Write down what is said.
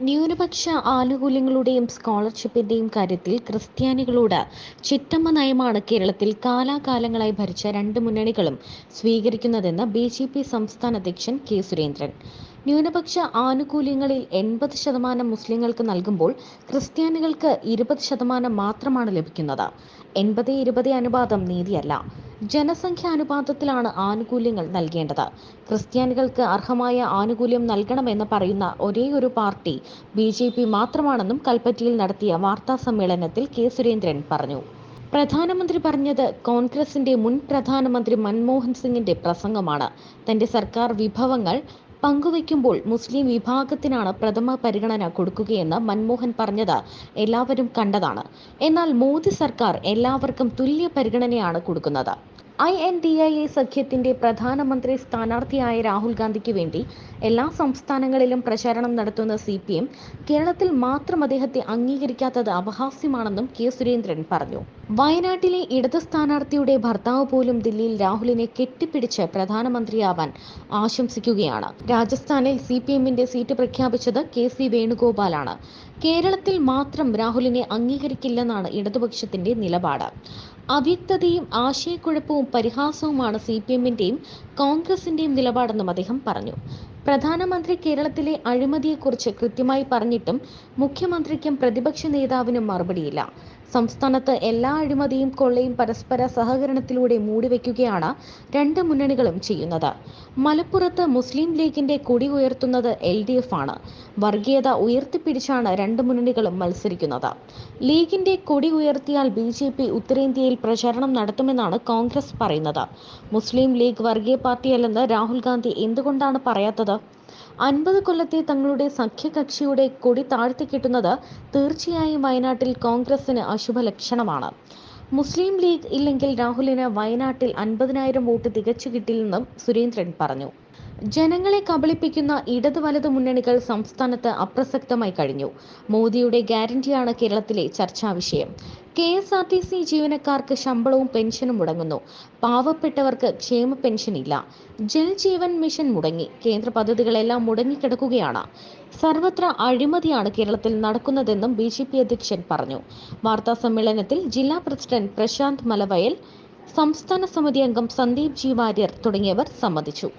ന്യൂനപക്ഷ ആനുകൂല്യങ്ങളുടെയും സ്കോളർഷിപ്പിന്റെയും കാര്യത്തിൽ ക്രിസ്ത്യാനികളോട് ചിറ്റമ്മ നയമാണ് കേരളത്തിൽ കാലാകാലങ്ങളായി ഭരിച്ച രണ്ട് മുന്നണികളും സ്വീകരിക്കുന്നതെന്ന് ബി ജെ പി സംസ്ഥാന അധ്യക്ഷൻ കെ സുരേന്ദ്രൻ. ന്യൂനപക്ഷ ആനുകൂല്യങ്ങളിൽ എൺപത് ശതമാനം മുസ്ലിങ്ങൾക്ക് നൽകുമ്പോൾ ക്രിസ്ത്യാനികൾക്ക് ഇരുപത് ശതമാനം മാത്രമാണ് ലഭിക്കുന്നത്. എൺപത് ഇരുപത് അനുപാതം നീതിയല്ല. ജനസംഖ്യാനുപാതത്തിലാണ് ആനുകൂല്യങ്ങൾ നൽകേണ്ടത്. ക്രിസ്ത്യാനികൾക്ക് അർഹമായ ആനുകൂല്യം നൽകണമെന്ന് പറയുന്ന ഒരേ ഒരു പാർട്ടി ബി ജെ പി മാത്രമാണെന്നും കൽപ്പറ്റയിൽ നടത്തിയ വാർത്താ സമ്മേളനത്തിൽ കെ സുരേന്ദ്രൻ പറഞ്ഞു. പ്രധാനമന്ത്രി പറഞ്ഞത് കോൺഗ്രസിന്റെ മുൻ പ്രധാനമന്ത്രി മൻമോഹൻ സിംഗിന്റെ പ്രസംഗമാണ്. തന്റെ സർക്കാർ വിഭവങ്ങൾ പങ്കുവയ്ക്കുമ്പോൾ മുസ്ലിം വിഭാഗത്തിനാണ് പ്രഥമ പരിഗണന കൊടുക്കുകയെന്ന് മൻമോഹൻ പറഞ്ഞത് എല്ലാവരും കണ്ടതാണ്. എന്നാൽ മോദി സർക്കാർ എല്ലാവർക്കും തുല്യ പരിഗണനയാണ് കൊടുക്കുന്നത്. I N D I A സഖ്യത്തിന്റെ പ്രധാനമന്ത്രി സ്ഥാനാർത്ഥിയായ രാഹുൽ ഗാന്ധിക്ക് വേണ്ടി എല്ലാ സംസ്ഥാനങ്ങളിലും പ്രചാരണം നടത്തുന്ന സി പി എം കേരളത്തിൽ മാത്രം അദ്ദേഹത്തെ അംഗീകരിക്കാത്തത് അപഹാസ്യമാണെന്നും കെ സുരേന്ദ്രൻ പറഞ്ഞു. വയനാട്ടിലെ ഇടത് സ്ഥാനാർത്ഥിയുടെ ഭർത്താവ് പോലും ദില്ലിയിൽ രാഹുലിനെ കെട്ടിപ്പിടിച്ച് പ്രധാനമന്ത്രിയാവാൻ ആശംസിക്കുകയാണ്. രാജസ്ഥാനിൽ സി പി എമ്മിന്റെ സീറ്റ് പ്രഖ്യാപിച്ചത് കെ സി വേണുഗോപാലാണ്. കേരളത്തിൽ മാത്രം രാഹുലിനെ അംഗീകരിക്കില്ലെന്നാണ് ഇടതുപക്ഷത്തിന്റെ നിലപാട്. അവ്യക്തതയും ആശയക്കുഴപ്പവും പരിഹാസവുമാണ് സി പി എമ്മിന്റെയും കോൺഗ്രസിന്റെയും നിലപാടെന്നും അദ്ദേഹം പറഞ്ഞു. പ്രധാനമന്ത്രി കേരളത്തിലെ അഴിമതിയെക്കുറിച്ച് കൃത്യമായി പറഞ്ഞിട്ടും മുഖ്യമന്ത്രിക്കും പ്രതിപക്ഷ നേതാവിനും മറുപടിയില്ല. സംസ്ഥാനത്ത് എല്ലാ അഴിമതിയും കൊള്ളയും പരസ്പര സഹകരണത്തിലൂടെ മൂടിവെക്കുകയാണ് രണ്ട് മുന്നണികളും ചെയ്യുന്നത്. മലപ്പുറത്ത് മുസ്ലിം ലീഗിന്റെ കൊടി ഉയർത്തുന്നത് എൽ ഡി എഫ് ആണ്. വർഗീയത ഉയർത്തിപ്പിടിച്ചാണ് രണ്ട് മുന്നണികളും മത്സരിക്കുന്നത്. ലീഗിന്റെ കൊടി ഉയർത്തിയാൽ ബി ജെ പി ഉത്തരേന്ത്യയിൽ പ്രചാരണം നടത്തുമെന്നാണ് കോൺഗ്രസ് പറയുന്നത്. മുസ്ലിം ലീഗ് വർഗീയ പാർട്ടിയല്ലെന്ന് രാഹുൽ ഗാന്ധി എന്തുകൊണ്ടാണ് പറയാത്തത്? അൻപത് കൊല്ലത്തെ തങ്ങളുടെ സഖ്യകക്ഷിയുടെ കൊടി താഴ്ത്തിക്കിട്ടുന്നത് തീർച്ചയായും വയനാട്ടിൽ കോൺഗ്രസിന് അശുഭ ലക്ഷണമാണ്. മുസ്ലിം ലീഗ് ഇല്ലെങ്കിൽ രാഹുലിന് വയനാട്ടിൽ അൻപതിനായിരം വോട്ട് തികച്ചു കിട്ടില്ലെന്നും സുരേന്ദ്രൻ പറഞ്ഞു. ജനങ്ങളെ കബളിപ്പിക്കുന്ന ഇടത് വലത് മുന്നണികൾ സംസ്ഥാനത്ത് അപ്രസക്തമായി കഴിഞ്ഞു. മോദിയുടെ ഗ്യാരണ്ടിയാണ് കേരളത്തിലെ ചർച്ചാ വിഷയം. K S R T C ജീവനക്കാർക്ക് ശമ്പളവും പെൻഷനും മുടങ്ങുന്നു. പാവപ്പെട്ടവർക്ക് ക്ഷേമ പെൻഷൻ ഇല്ല ജൽ ജീവൻ മിഷൻ മുടങ്ങി. കേന്ദ്ര പദ്ധതികളെല്ലാം മുടങ്ങിക്കിടക്കുകയാണ്. സർവത്ര അഴിമതിയാണ് കേരളത്തിൽ നടക്കുന്നതെന്നും ബി ജെ പി അധ്യക്ഷൻ പറഞ്ഞു. വാർത്താ സമ്മേളനത്തിൽ ജില്ലാ പ്രസിഡന്റ് പ്രശാന്ത് മലവയൽ സംസ്ഥാന സമിതി അംഗം സന്ദീപ് ജി വാര്യർ തുടങ്ങിയവർ സംബന്ധിച്ചു.